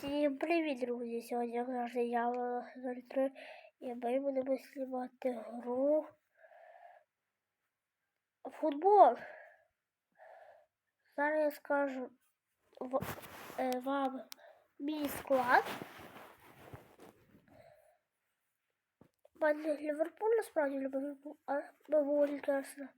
Всім привіт, друзі! Сьогодні завжди я Володимир 03 і ми будемо знімати гру футбол. Зараз я скажу е, вам мій склад. У мене Ліверпуль насправді Ліверпуль, а доволі чесно.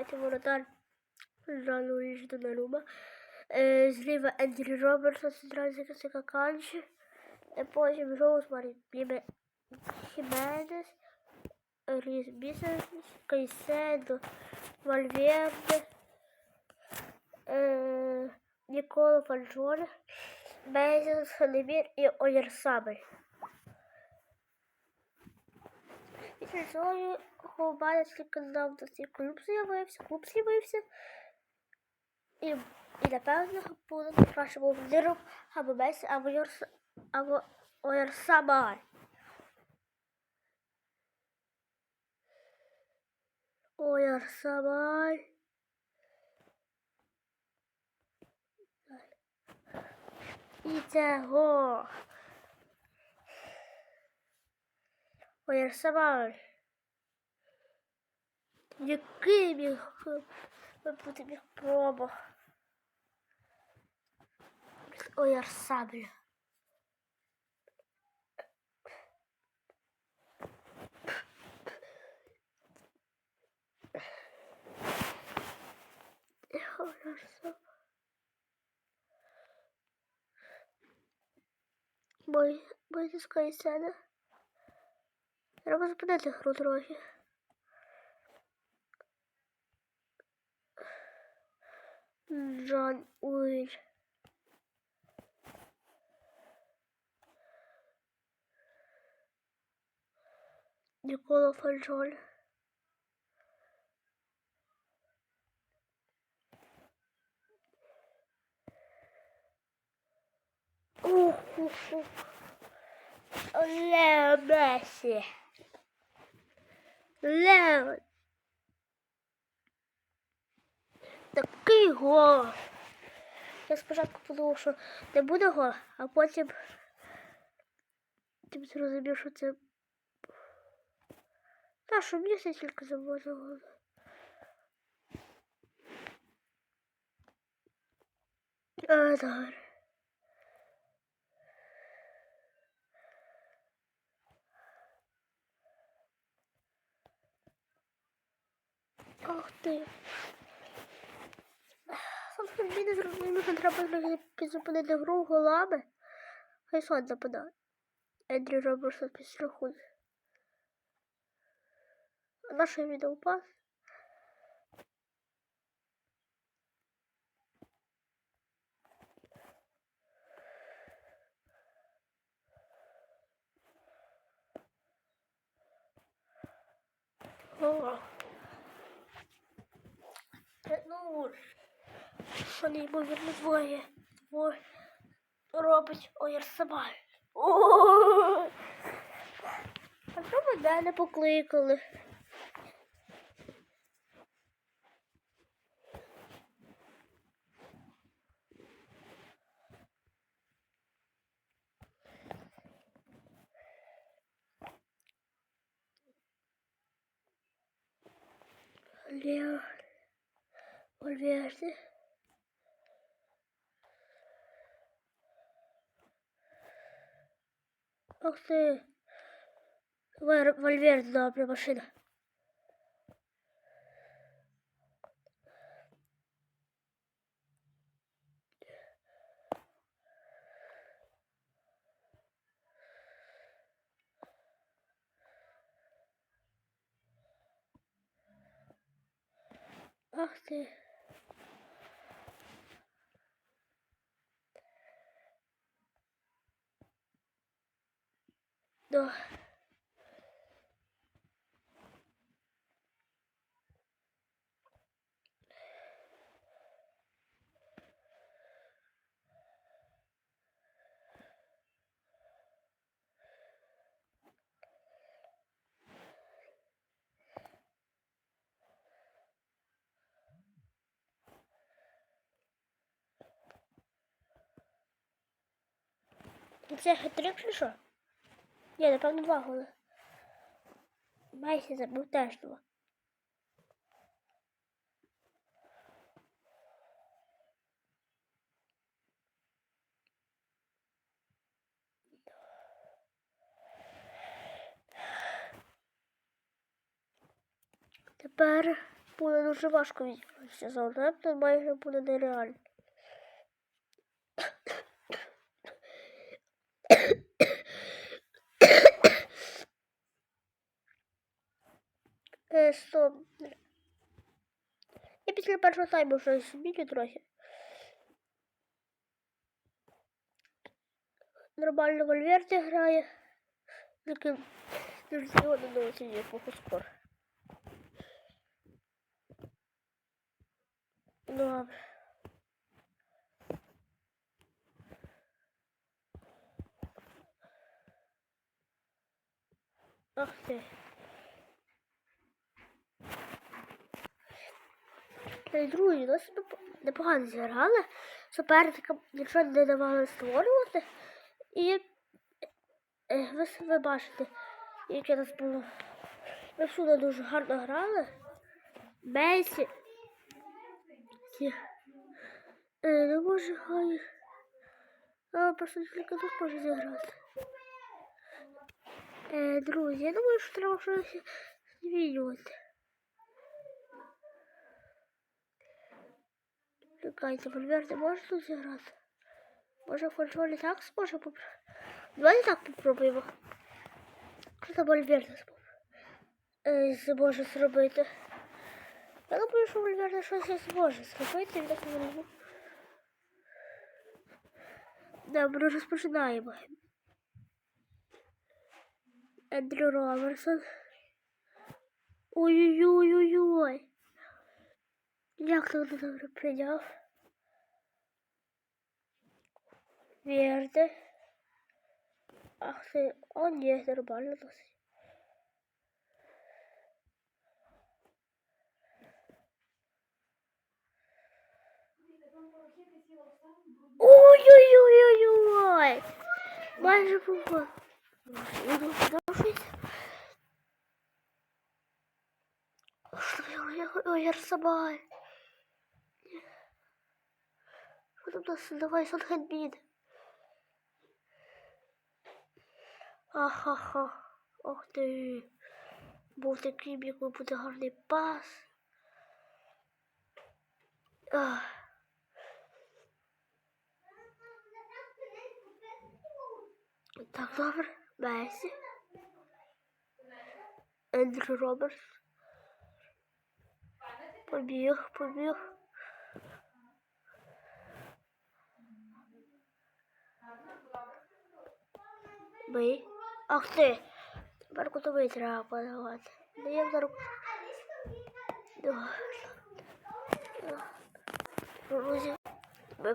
Давайте воротар Ліж Донарума. Е, Зліва Ендрі Робертсон, центральний захисник Канчі. Е, Потім Роуз Марі Біме Хіменес. Різ Бісенс, Кайседо, Вальверде. Е, Нікола Фанджоне. Безін, Ханемір і Оєрсабель. Після цього Ховбанський казав, що цей клуб з'явився, клуб з'явився. І, і напевно буде найкращим бомбардиром або Месі, або Йорс, або Оєрсабаль. Оєрсабаль. І це го. Який міг бути міг проба? Оєрсабля. Оєрсабля. Бой, бойтесь Кайсена. Треба зупинити гру трохи. Джон Уиль. Нікола Фанжоль. Ух, ух, ух. Лео Месси. Лео. Такий гол. Я спочатку подумав, що не буде гол, а потім потім зрозумів, що це. Та, що мені все тільки гол. А, добре. Ах ти. Мені не зрозуміло, що треба підзупинити гру голами. Хай сон нападає. Ендрі Роберсон підстрахує. А наше відео пас. О. Ну, що неймовірно двоє. Двоє робить Оєрсабаль. А що мене не покликали? Лео. Вальверде. Ах ты. Валь- Вальверде, добре, машина. Ах ты. буду. Це хитрик, чи що? Ні, напевно, два голи. Месі забив теж два. Тепер буде дуже важко відігратися. Саутгемптон майже буде нереально. Що? Я після першого тайму щось зміню трохи. Нормально Вальверде грає. Дуже сьогодні не оцінює поки скоро. Добре. Ах ти. Та й друзі, досить непогано зіграли. Суперникам нічого не давали створювати. І е, ви себе бачите, яке нас було. Ми всюди дуже гарно грали. Месі. Е, не може хай. А просто тільки тут може зіграти. Е, друзі, я думаю, що треба щось змінювати. Чекайте, Вальверде може тут зіграти? Може контролі так зможе попробувати? Давайте так попробуємо. Що там Вальверде зможе? Е, зможе зробити? Я думаю, що Вальверде щось зможе зробити, він так не робив. Добре, розпочинаємо. Ендрю Роберсон. Ой-ой-ой-ой-ой. Як ти це добре прийняв? Верде. Ах ти, о ні, нормально досить. Ой-ой-ой-ой-ой! Майже попав. Буду продовжувати. Что я, ой, я розсабай. Що там нас давай Сотхенбід? Ахаха. Ох ти. Був такий, який буде гарний пас. Так, добре. Месі. Ендрю Робертс. Побіг, побіг. Бий. Ах ти. Тепер кутовий треба подавати. Даємо за руку. Друзі, ми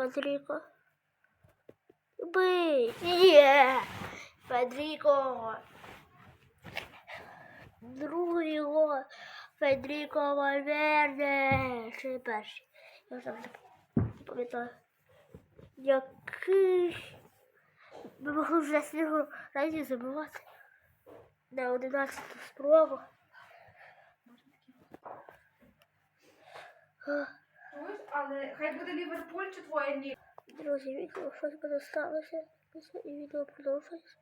Федерико. Бий! Є! Федерико! Другий гол. Федерико Вальверде. Ще й перший. Я вже не пам'ятаю. Який. Ми могли вже снігу разів забивати. На 11 спробу. Ах. Але хай буде Ліверпуль чи твоє ні. Друзі, відео щось буде сталося. І відео продовжується.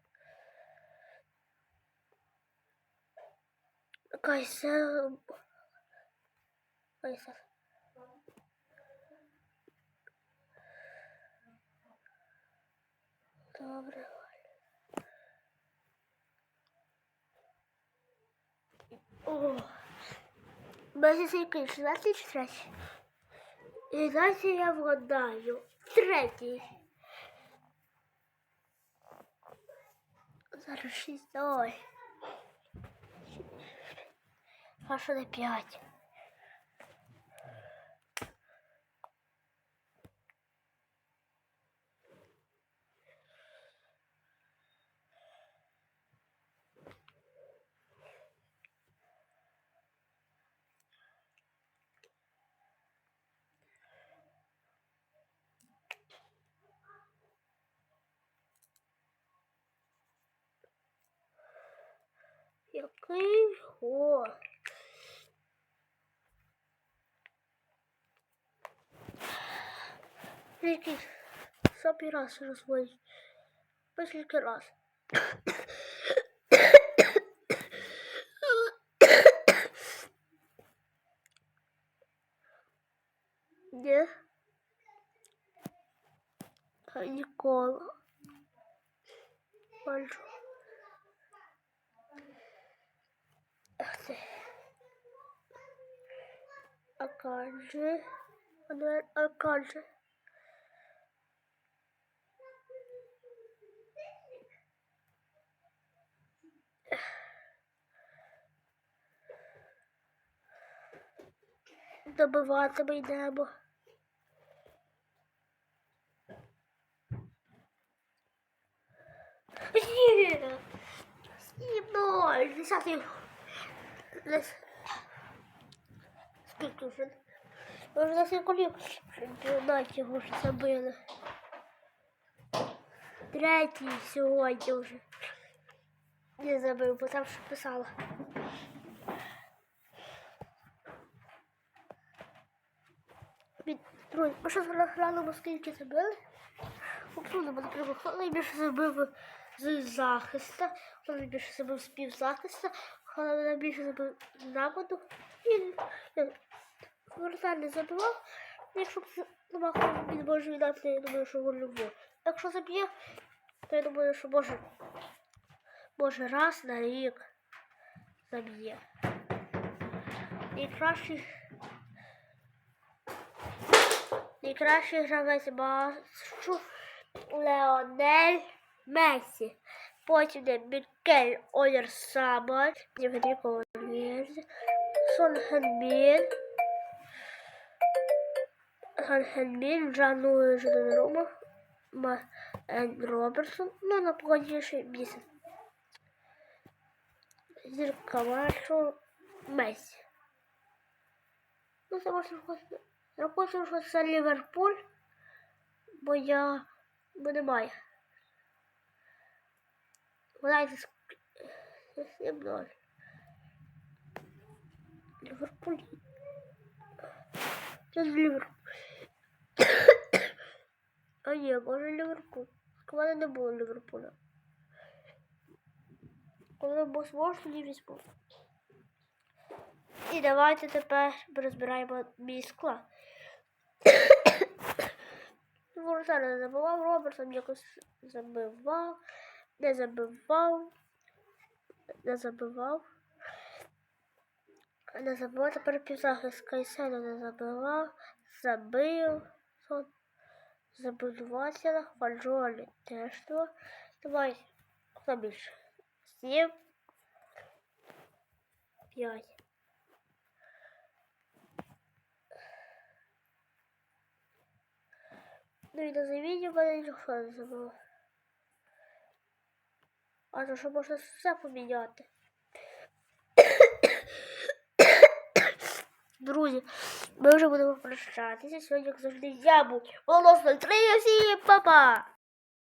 Кайсер. Кайсер. Добре. О, Без який 16 чи третій? І далі я вгадаю. Третій. Зараз шість. Ой. А що п'ять? Який го? Який сапі раз розводить. Пескільки раз. Ні. А ніколи. Акаджи. Вона Акаджи. Добивати ми йдемо. Ні! Сім ноль! Десятий. Десь. Скільки вже? Ми вже на в чемпіонаті вже забили. Третій сьогодні вже. Не забив, бо там що писала. Друзі, ми що грали, скільки забили? Обсудно буде треба, хто найбільше забив з захиста, хто найбільше забив з півзахиста, хто найбільше забив з нападу. І не забивав. Якщо б хто він може віддати, я думаю, що гольову. Якщо заб'є, то я думаю, що може, може раз на рік заб'є. І кращий Найкращий гравець матчу Леонель Месі. Потім де Мікель Ойерсабаль, Євгенко Вєрзі, Сон Хенмін, Сон Хенмін, Джану Жанорума, Ен Роберсон, ну на погодніше місяць. Зірка матчу Месі. Ну, це можна сказати. Я хочу, що це Ліверпуль, бо я бо немає. Вона 7-0. Ліверпуль. Це Ліверпуль. А ні, може Ліверпуль. У мене не було Ліверпуля. Коли був тоді візьму. І давайте тепер розбираємо мій склад. Воротар не забивав, Робертсон якось забивав, не забивав, не забивав. Не забивав, тепер півзахист Кайседо не забивав, забив, сон, забудувателя, Фаджолі теж то. Давай, хто більше? Сім, п'ять. Ну і на заміні в мене ніхто не забув. А то що можна все поміняти. Друзі, ми вже будемо прощатися. Сьогодні, як завжди, я був Волос 03 всім па-па!